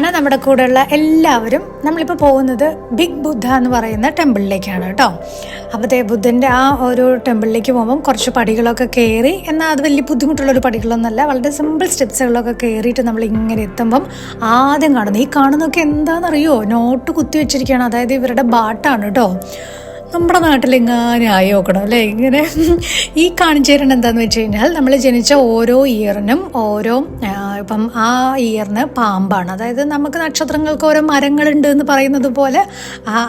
ഇതാണ് നമ്മുടെ കൂടെയുള്ള എല്ലാവരും. നമ്മളിപ്പോൾ പോകുന്നത് ബിഗ് ബുദ്ധ എന്ന് പറയുന്ന ടെമ്പിളിലേക്കാണ് കേട്ടോ. അപ്പോൾ ദേ ബുദ്ധന്റെ ആ ഒരു ടെമ്പിളിലേക്ക് പോകുമ്പം കുറച്ച് പടികളൊക്കെ കയറി എന്നാൽ അത് വലിയ ബുദ്ധിമുട്ടുള്ളൊരു പടികളൊന്നുമല്ല വളരെ സിമ്പിൾ സ്റ്റെപ്സുകളൊക്കെ കയറിയിട്ട് നമ്മൾ ഇങ്ങനെ എത്തുമ്പം ആദ്യം കാണുന്നത് ഈ കാണുന്നതൊക്കെ എന്താണെന്നറിയോ നോട്ട് കുത്തി വെച്ചിരിക്കുകയാണ്. അതായത് ഇവരുടെ ബാട്ടാണ് കേട്ടോ. നമ്മുടെ നാട്ടിലെങ്ങാനും ആയി നോക്കണം അല്ലേ? ഇങ്ങനെ ഈ കാണിച്ചു തരണം എന്താണെന്ന് വെച്ച് കഴിഞ്ഞാൽ നമ്മൾ ജനിച്ച ഓരോ ഇയറിനും ഓരോ ഇപ്പം ആ ഇയറിന് പാമ്പാണ്. അതായത് നമുക്ക് നക്ഷത്രങ്ങൾക്ക് ഓരോ മരങ്ങളുണ്ട് എന്ന് പറയുന്നത് പോലെ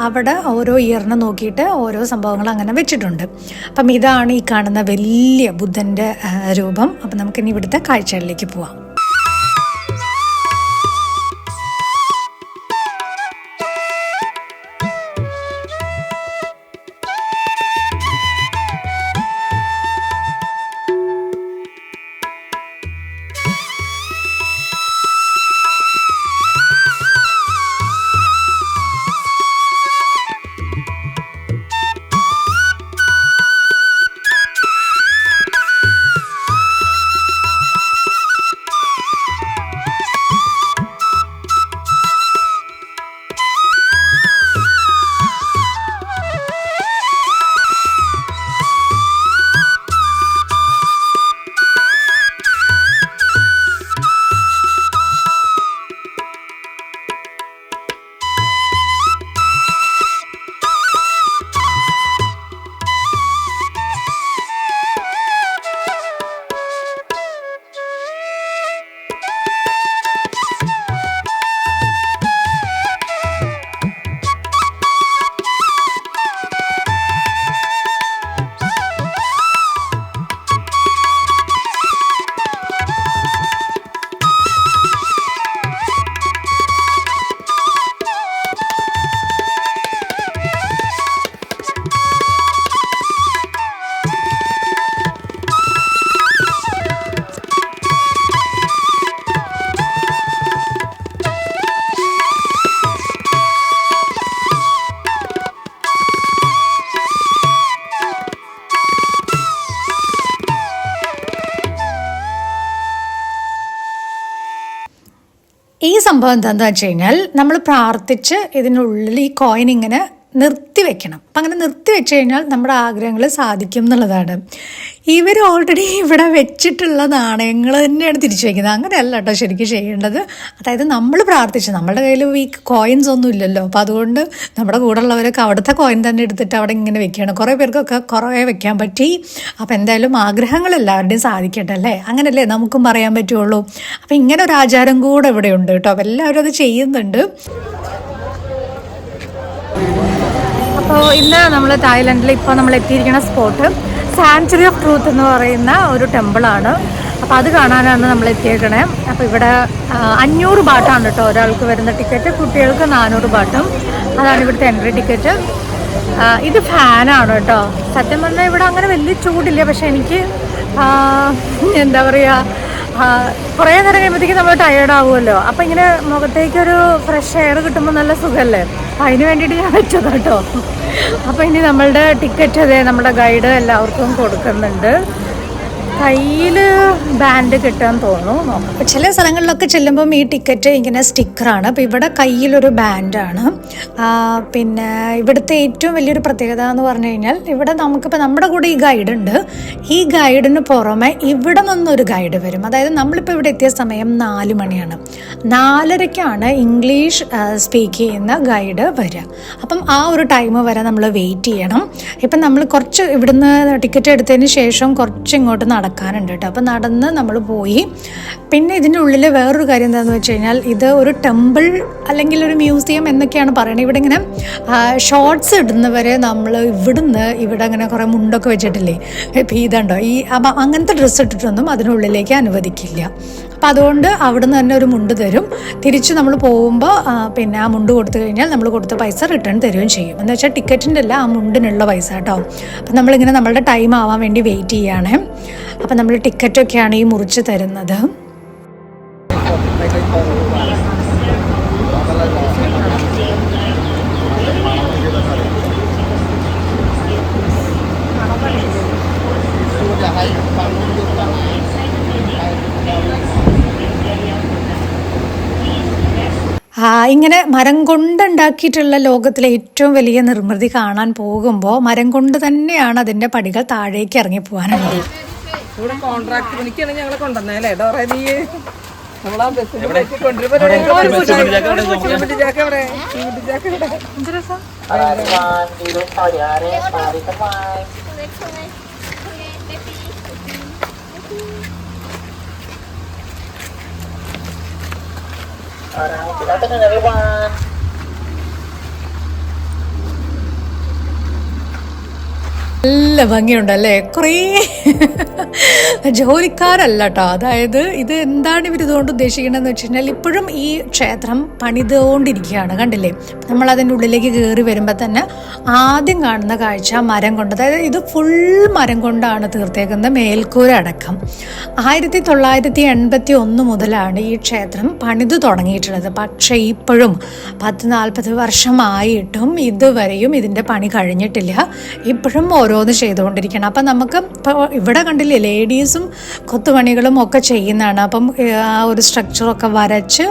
അവിടെ ഓരോ ഇയറിനെ നോക്കിയിട്ട് ഓരോ സംഭവങ്ങൾ അങ്ങനെ വെച്ചിട്ടുണ്ട്. അപ്പം ഇതാണ് ഈ കാണുന്ന വലിയ ബുദ്ധന്റെ രൂപം. അപ്പം നമുക്കിനി ഇവിടുത്തെ കാഴ്ചകളിലേക്ക് പോവാം. സംഭവം എന്താണെന്ന് വെച്ച് കഴിഞ്ഞാൽ നമ്മൾ പ്രാർത്ഥിച്ച് ഇതിനുള്ളിൽ ഈ കോയിൻ ഇങ്ങനെ നിർത്തി വെക്കണം അപ്പം അങ്ങനെ നിർത്തി വെച്ച് കഴിഞ്ഞാൽ നമ്മുടെ ആഗ്രഹങ്ങൾ സാധിക്കും എന്നുള്ളതാണ്. ഇവർ ഓൾറെഡി ഇവിടെ വെച്ചിട്ടുള്ള നാണയങ്ങൾ തന്നെയാണ് തിരിച്ചു വയ്ക്കുന്നത് അങ്ങനെയല്ല കേട്ടോ ശരിക്കും ചെയ്യേണ്ടത്. അതായത് നമ്മൾ പ്രാർത്ഥിച്ച് നമ്മുടെ കയ്യിൽ ഈ കോയിൻസ് ഒന്നും ഇല്ലല്ലോ. അപ്പോൾ അതുകൊണ്ട് നമ്മുടെ കൂടെ ഉള്ളവരൊക്കെ അവിടുത്തെ കോയിൻ തന്നെ എടുത്തിട്ട് അവിടെ ഇങ്ങനെ വെക്കുകയാണ്. കുറേ പേർക്കൊക്കെ കുറേ വെക്കാൻ പറ്റി. അപ്പോൾ എന്തായാലും ആഗ്രഹങ്ങൾ എല്ലാവരുടെയും സാധിക്കട്ടെ അല്ലേ? അങ്ങനല്ലേ നമുക്കും പറയാൻ പറ്റുള്ളൂ. അപ്പോൾ ഇങ്ങനെ ഒരു ആചാരം കൂടെ ഇവിടെ ഉണ്ട് കേട്ടോ. എല്ലാവരും അത് ചെയ്യുന്നുണ്ട്. ഇന്ന് നമ്മൾ തായ്ലൻഡിൽ ഇപ്പോൾ നമ്മൾ എത്തിയിരിക്കുന്ന സ്പോട്ട് സാങ്ച്വറി ഓഫ് ട്രൂത്ത് എന്ന് പറയുന്ന ഒരു ടെമ്പിളാണ് അപ്പോൾ അത് കാണാനാണ് നമ്മൾ എത്തിയേക്കണേ. അപ്പോൾ ഇവിടെ അഞ്ഞൂറ് ബാട്ടാണ് കേട്ടോ ഒരാൾക്ക് വരുന്ന ടിക്കറ്റ് കുട്ടികൾക്ക് നാനൂറ് ബാട്ടും. അതാണ് ഇവിടുത്തെ എൻട്രി ടിക്കറ്റ് ഇത് ഫാനാണ് കേട്ടോ. സത്യം പറഞ്ഞാൽ ഇവിടെ അങ്ങനെ വലിയ ചൂടില്ല. പക്ഷേ എനിക്ക് എന്താ പറയുക കുറേ നേരം കഴിയുമ്പോഴത്തേക്കും നമ്മൾ ടയേർഡ് ആവുമല്ലോ. അപ്പം ഇങ്ങനെ മുഖത്തേക്കൊരു ഫ്രഷ് എയർ കിട്ടുമ്പോൾ നല്ല സുഖമല്ലേ അതിന് വേണ്ടിയിട്ട് ഞാൻ വെച്ചത് കേട്ടോ അപ്പം ഇനി നമ്മളുടെ ടിക്കറ്റ് അതെ നമ്മുടെ ഗൈഡ് എല്ലാവർക്കും കൊടുക്കുന്നുണ്ട്. കയ്യിൽ ബാൻഡ് കിട്ടാൻ തോന്നുന്നു. ചില സ്ഥലങ്ങളിലൊക്കെ ചെല്ലുമ്പം ഈ ടിക്കറ്റ് ഇങ്ങനെ സ്റ്റിക്കറാണ്. അപ്പോൾ ഇവിടെ കയ്യിലൊരു ബാൻഡാണ്. പിന്നെ ഇവിടുത്തെ ഏറ്റവും വലിയൊരു പ്രത്യേകത എന്ന് പറഞ്ഞു കഴിഞ്ഞാൽ ഇവിടെ നമുക്കിപ്പോൾ നമ്മുടെ കൂടെ ഈ ഗൈഡ് ഉണ്ട്. ഈ ഗൈഡിന് പുറമെ ഇവിടെ നിന്നൊരു ഗൈഡ് വരും. അതായത് നമ്മളിപ്പോൾ ഇവിടെ എത്തിയ സമയം നാല് മണിയാണ്. നാലരയ്ക്കാണ് ഇംഗ്ലീഷ് സ്പീക്ക് ചെയ്യുന്ന ഗൈഡ് വരിക. അപ്പം ആ ഒരു ടൈം വരെ നമ്മൾ വെയിറ്റ് ചെയ്യണം. ഇപ്പം നമ്മൾ കുറച്ച് ഇവിടുന്ന് ടിക്കറ്റ് എടുത്തതിന് ശേഷം കുറച്ച് ഇങ്ങോട്ട് നടക്കാനുണ്ട് കേട്ടോ. അപ്പം നടന്ന് നമ്മൾ പോയി. പിന്നെ ഇതിന്റെ ഉള്ളിൽ വേറൊരു കാര്യം എന്താണെന്ന് വെച്ച് കഴിഞ്ഞാൽ ഇത് ഒരു ടെമ്പിൾ അല്ലെങ്കിൽ ഒരു മ്യൂസിയം എന്നൊക്കെയാണ് പറയുന്നത് ഇവിടെ ഇങ്ങനെ ഷോർട്സ് ഇടുന്നവരെ നമ്മൾ ഇവിടുന്ന് ഇവിടെ അങ്ങനെ കുറേ മുണ്ടൊക്കെ വെച്ചിട്ടില്ലേ? ഇതുണ്ടോ? ഈ അങ്ങനത്തെ ഡ്രസ്സ് ഇട്ടിട്ടൊന്നും അതിനുള്ളിലേക്ക് അനുവദിക്കില്ല. അപ്പം അതുകൊണ്ട് അവിടുന്ന് തന്നെ ഒരു മുണ്ട് തരും. തിരിച്ച് നമ്മൾ പോകുമ്പോൾ പിന്നെ ആ മുണ്ട് കൊടുത്തു കഴിഞ്ഞാൽ നമ്മൾ കൊടുത്ത പൈസ റിട്ടേൺ തരുകയും ചെയ്യും. എന്ന് വെച്ചാൽ ടിക്കറ്റിന്റെ അല്ല ആ മുണ്ടിനുള്ള പൈസ കേട്ടോ. അപ്പം നമ്മളിങ്ങനെ നമ്മളുടെ ടൈം ആവാൻ വേണ്ടി വെയിറ്റ് ചെയ്യുകയാണ് അപ്പം നമ്മൾ ടിക്കറ്റൊക്കെയാണ് ഈ മുറിച്ച് തരുന്നത്. ആ, ഇങ്ങനെ മരം കൊണ്ടുണ്ടാക്കിയിട്ടുള്ള ലോകത്തിലെ ഏറ്റവും വലിയ നിർമ്മിതി കാണാൻ പോകുമ്പോൾ മരം കൊണ്ട് തന്നെയാണ് അതിന്റെ പടികൾ താഴേക്ക് ഇറങ്ങി പോകാനുള്ളത്. ഇവിടെ കോൺട്രാക്ട് പണിക്കാണ് ഞങ്ങളെ കൊണ്ടുവന്നേ ഡോറ നീ? നമ്മളാ ബസ്സിൽ Alright, good afternoon everyone. നല്ല ഭംഗിയുണ്ടല്ലേ കുറേ ജോലിക്കാരല്ല കേട്ടോ അതായത് ഇത് എന്താണ് ഇവർ ഇതുകൊണ്ട് ഉദ്ദേശിക്കണമെന്ന് വെച്ച് കഴിഞ്ഞാൽ ഇപ്പോഴും ഈ ക്ഷേത്രം പണിതുകൊണ്ടിരിക്കുകയാണ് കണ്ടില്ലേ? നമ്മൾ അതിന്റെ ഉള്ളിലേക്ക് കയറി വരുമ്പോൾ തന്നെ ആദ്യം കാണുന്ന കാഴ്ച മരം കൊണ്ട്. അതായത് ഇത് ഫുൾ മരം കൊണ്ടാണ് തീർത്തേക്കുന്നത് മേൽക്കൂര അടക്കം. ആയിരത്തി തൊള്ളായിരത്തി എൺപത്തി ഒന്ന് മുതലാണ് ഈ ക്ഷേത്രം പണിതു തുടങ്ങിയിട്ടുള്ളത്. പക്ഷേ ഇപ്പോഴും പത്ത് നാൽപ്പത് വർഷമായിട്ടും ഇതുവരെയും ഇതിന്റെ പണി കഴിഞ്ഞിട്ടില്ല. ഇപ്പോഴും ഓരോന്ന് ചെയ്തുകൊണ്ടിരിക്കണം അപ്പം നമുക്ക് ഇപ്പോൾ ഇവിടെ കണ്ടില്ലേ ലേഡീസും കൊത്തുപണികളും ഒക്കെ ചെയ്യുന്നതാണ്. അപ്പം ആ ഒരു സ്ട്രക്ചറൊക്കെ വരച്ച്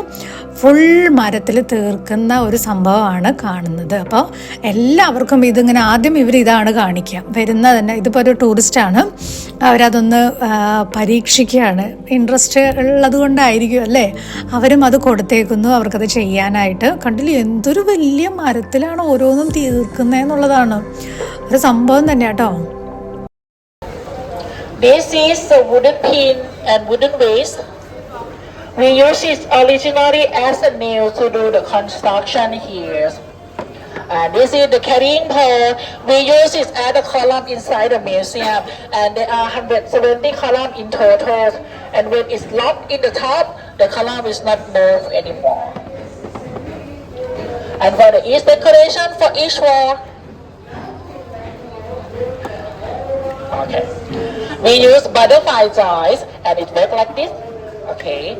ഫുൾ മരത്തിൽ തീർക്കുന്ന ഒരു സംഭവമാണ് കാണുന്നത്. അപ്പോൾ എല്ലാവർക്കും ഇതിങ്ങനെ ആദ്യം ഇവർ ഇതാണ് കാണിക്കുക. വരുന്ന തന്നെ ഇതിപ്പോൾ ഒരു ടൂറിസ്റ്റാണ് അവരതൊന്ന് പരീക്ഷിക്കുകയാണ്. ഇൻട്രസ്റ്റ് ഉള്ളത് കൊണ്ടായിരിക്കും അല്ലേ? അവരും അത് കൊടുത്തേക്കുന്നു. അവർക്കത് ചെയ്യാനായിട്ട്. കണ്ടില്ലേ? എന്തൊരു വലിയ മരത്തിലാണ് ഓരോന്നും തീർക്കുന്നതെന്നുള്ളതാണ് ഒരു സംഭവം തന്നെ കേട്ടോ. This is a wooden pin and wooden base. We use it originally as a nail to do the construction here. And this is the carrying pole. We use it as a column inside the museum. And there are 170 columns in total. And when it's locked in the top, the column is not move anymore. And for the east decoration for each wall, Okay. We use butterfly joys and it work like this. Okay.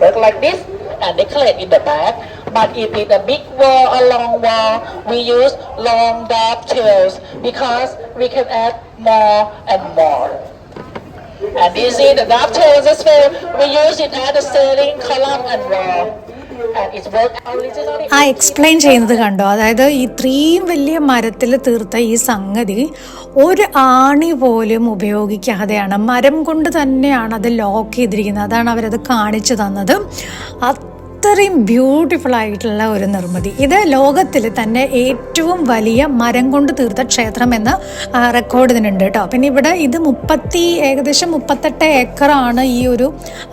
Work like this and decorate in the back. But if it's a big wall or long wall, we use long dovetails because we can add more and more. And this is the dovetails as well. We use it as a ceiling, column and wall. ആ explain ചെയ്യുന്നത് കണ്ടോ? അതായത് ഇത്രയും വലിയ മരത്തിൽ തീർത്ത ഈ സംഗതി ഒരു ആണി പോലും ഉപയോഗിക്കാതെയാണ്. മരം കൊണ്ട് തന്നെയാണ് അത് ലോക്ക് ചെയ്തിരിക്കുന്നത്. അതാണ് അവരത് കാണിച്ചു തന്നത്. അത്രയും ബ്യൂട്ടിഫുൾ ആയിട്ടുള്ള ഒരു നിർമ്മിതി. ഇത് ലോകത്തിൽ തന്നെ ഏറ്റവും വലിയ മരം കൊണ്ട് തീർത്ത ക്ഷേത്രം എന്ന റെക്കോർഡ് ഇതിനുണ്ട് കേട്ടോ. പിന്നെ ഇവിടെ ഇത് മുപ്പത്തി ഏകദേശം മുപ്പത്തെട്ട് ഏക്കറാണ് ഈ ഒരു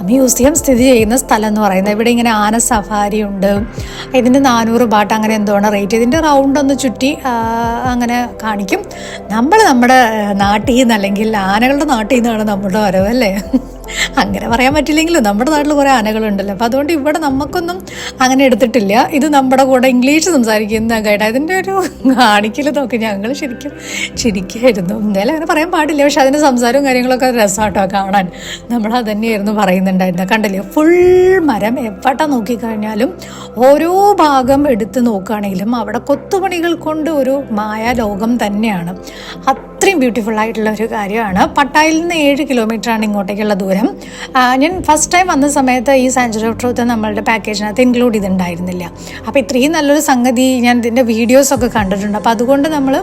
മ്യൂസിയം സ്ഥിതി ചെയ്യുന്ന സ്ഥലം എന്ന് പറയുന്നത്. ഇവിടെ ഇങ്ങനെ ആന സഫാരി ഉണ്ട്. ഇതിന് നാനൂറ് ബാട്ട് അങ്ങനെ എന്തോണ് റേറ്റ് ഇതിന്റെ റൗണ്ട് ഒന്ന് ചുറ്റി അങ്ങനെ കാണിക്കും. നമ്മൾ നമ്മുടെ നാട്ടിൽ നിന്ന് അല്ലെങ്കിൽ ആനകളുടെ നാട്ടിൽ നിന്നാണ് നമ്മുടെ വരവ് അല്ലേ? അങ്ങനെ പറയാൻ പറ്റില്ലെങ്കിലും? നമ്മുടെ നാട്ടിൽ കുറേ ആനകളുണ്ടല്ലോ. അപ്പോൾ അതുകൊണ്ട് ഇവിടെ നമുക്കൊന്നും അങ്ങനെ എടുത്തിട്ടില്ല. ഇത് നമ്മുടെ കൂടെ ഇംഗ്ലീഷ് സംസാരിക്കുന്ന ഗൈഡ് അതിന്റെ ഒരു കാണിക്കൽ നോക്കി. ഞങ്ങൾ ശരിക്കും ചിരിക്കായിരുന്നു. എന്തായാലും അങ്ങനെ പറയാൻ പാടില്ല. പക്ഷെ അതിന്റെ സംസാരവും കാര്യങ്ങളൊക്കെ രസമാട്ടോ കാണാൻ. നമ്മൾ തന്നെയായിരുന്നു പറയുന്നുണ്ടായിരുന്നത്. കണ്ടില്ലേ? ഫുൾ മരം എവിടെ നോക്കിക്കഴിഞ്ഞാലും ഓരോ ഭാഗം എടുത്ത് നോക്കുകയാണെങ്കിലും അവിടെ കൊത്തുപണികൾ കൊണ്ട് ഒരു മായാലോകം തന്നെയാണ്. അത്രയും ബ്യൂട്ടിഫുൾ ആയിട്ടുള്ള ഒരു കാര്യമാണ്. പട്ടായിൽ നിന്ന് ഏഴ് കിലോമീറ്ററാണ് ഇങ്ങോട്ടേക്കുള്ള ദൂരം. ആ, ഞാൻ ഫസ്റ്റ് ടൈം വന്ന സമയത്ത് ഈ സാഞ്ചുറി ഓഫ് ട്രൂത്ത് നമ്മളുടെ പാക്കേജിനകത്ത് ഇൻക്ലൂഡ് ചെയ്തിട്ടുണ്ടായിരുന്നില്ല. അപ്പോൾ ഇത്രയും നല്ലൊരു സംഗതി ഞാൻ ഇതിന്റെ വീഡിയോസൊക്കെ കണ്ടിട്ടുണ്ട്. അപ്പോൾ അതുകൊണ്ട് നമ്മൾ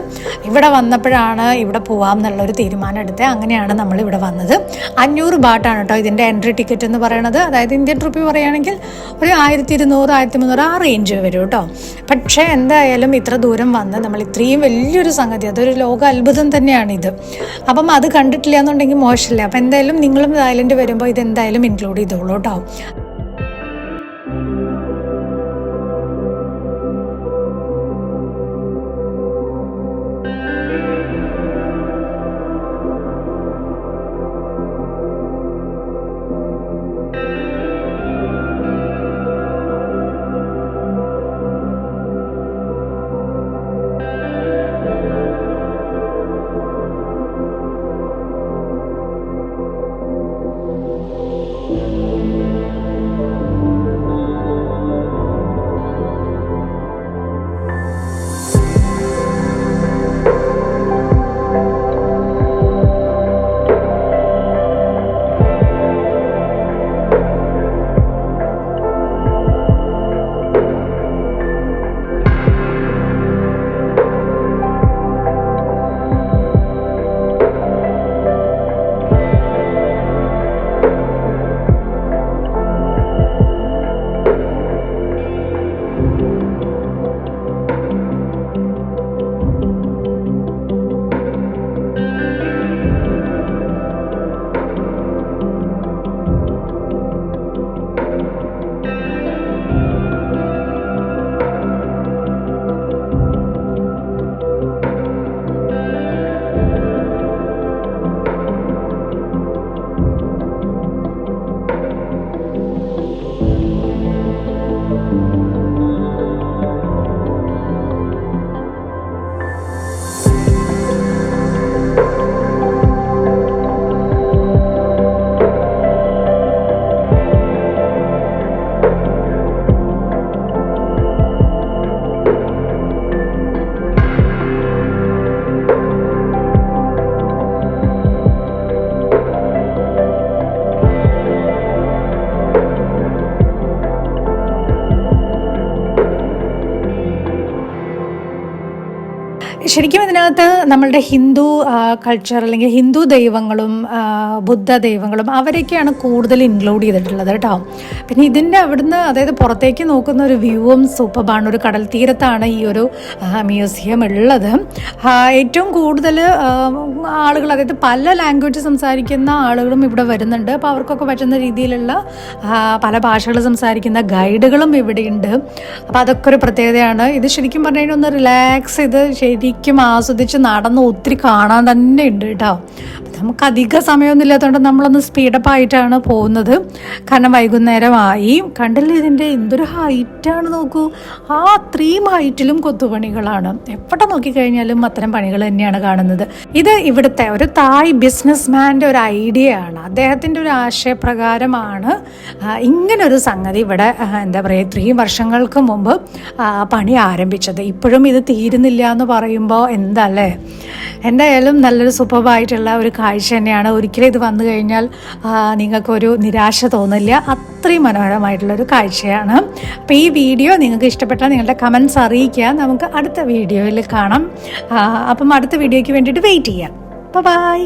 ഇവിടെ വന്നപ്പോഴാണ് ഇവിടെ പോവാം എന്നുള്ളൊരു തീരുമാനം എടുത്തത്. അങ്ങനെയാണ് നമ്മൾ ഇവിടെ വന്നത്. അഞ്ഞൂറ് ബാട്ടാണ് കേട്ടോ ഇതിന്റെ എൻട്രി ടിക്കറ്റ് എന്ന് പറയുന്നത് അതായത് ഇന്ത്യൻ റുപ്പി പറയുകയാണെങ്കിൽ ഒരു ആയിരത്തി ഇരുന്നൂറ് ആയിരത്തി മുന്നൂറ് ആ റേഞ്ച് വരും കേട്ടോ പക്ഷേ എന്തായാലും ഇത്ര ദൂരം വന്ന് നമ്മൾ ഇത്രയും വലിയൊരു സംഗതി അതൊരു ലോക അത്ഭുതം ഇത്. അപ്പം അത് കണ്ടിട്ടില്ല എന്നുണ്ടെങ്കിൽ മോശമില്ല? അപ്പം എന്തായാലും നിങ്ങളും ഐലൻഡ് വരുമ്പോൾ ഇതെന്തായാലും ഇൻക്ലൂഡ് ചെയ്തോളൂ കേട്ടോ നമ്മളുടെ ഹിന്ദു കൾച്ചർ അല്ലെങ്കിൽ ഹിന്ദു ദൈവങ്ങളും ബുദ്ധ ദൈവങ്ങളും അവരൊക്കെയാണ് കൂടുതൽ ഇൻക്ലൂഡ് ചെയ്തിട്ടുള്ളത് കേട്ടോ. പിന്നെ ഇതിന്റെ അവിടുന്ന് അതായത് പുറത്തേക്ക് നോക്കുന്ന ഒരു വ്യൂവും സൂപ്പർബാണ് ഒരു കടൽ തീരത്താണ് ഈ ഒരു മ്യൂസിയം ഉള്ളത്. ഏറ്റവും കൂടുതൽ ആളുകൾ അതായത് പല ലാംഗ്വേജ് സംസാരിക്കുന്ന ആളുകളും ഇവിടെ വരുന്നുണ്ട്. അപ്പോൾ അവർക്കൊക്കെ പറ്റുന്ന രീതിയിലുള്ള പല ഭാഷകൾ സംസാരിക്കുന്ന ഗൈഡുകളും ഇവിടെയുണ്ട്. അപ്പോൾ അതൊക്കെ ഒരു പ്രത്യേകതയാണ്. ഇത് ശരിക്കും പറഞ്ഞു കഴിഞ്ഞാൽ ഒന്ന് റിലാക്സ് ചെയ്ത് ശരിക്കും ആസ്വദിച്ച് നടന്ന് ഒത്തിരി കാണാൻ തന്നെ ഉണ്ട് കേട്ടോ നമുക്ക് അധിക സമയമൊന്നും ഇല്ലാത്തതുകൊണ്ട് നമ്മളൊന്ന് സ്പീഡപ്പ് ആയിട്ടാണ് പോകുന്നത്. കാരണം വൈകുന്നേരമായി. കണ്ടില്ലേ ഇതിന്റെ എന്തൊരു ഹൈറ്റാണ് നോക്കൂ. ആ അത്രയും ഹൈറ്റിലും കൊത്തുപണികളാണ്. എവിടെ നോക്കിക്കഴിഞ്ഞാലും അത്തരം പണികൾ തന്നെയാണ് കാണുന്നത്. ഇത് ഇവിടുത്തെ ഒരു തായ് ബിസിനസ്മാന്റെ ഒരു ഐഡിയ ആണ്. അദ്ദേഹത്തിന്റെ ഒരു ആശയപ്രകാരമാണ് ഇങ്ങനൊരു സംഗതി ഇവിടെ എന്താ പറയുക ഇത്രയും വർഷങ്ങൾക്ക് മുമ്പ് പണി ആരംഭിച്ചത്. ഇപ്പോഴും ഇത് തീരുന്നില്ല എന്ന് പറയുമ്പോൾ എന്താ അല്ലേ എന്തായാലും നല്ലൊരു സൂപ്പർബായിട്ടുള്ള ഒരു കാഴ്ച തന്നെയാണ്. ഒരിക്കലും ഇത് വന്നു കഴിഞ്ഞാൽ നിങ്ങൾക്കൊരു നിരാശ തോന്നില്ല. അത്രയും മനോഹരമായിട്ടുള്ളൊരു കാഴ്ചയാണ്. അപ്പോൾ ഈ വീഡിയോ നിങ്ങൾക്ക് ഇഷ്ടപ്പെട്ടാൽ നിങ്ങളുടെ കമൻസ് അറിയിക്കുക. നമുക്ക് അടുത്ത വീഡിയോയിൽ കാണാം. അപ്പം അടുത്ത വീഡിയോയ്ക്ക് വേണ്ടിയിട്ട് വെയിറ്റ് ചെയ്യാം. ബൈ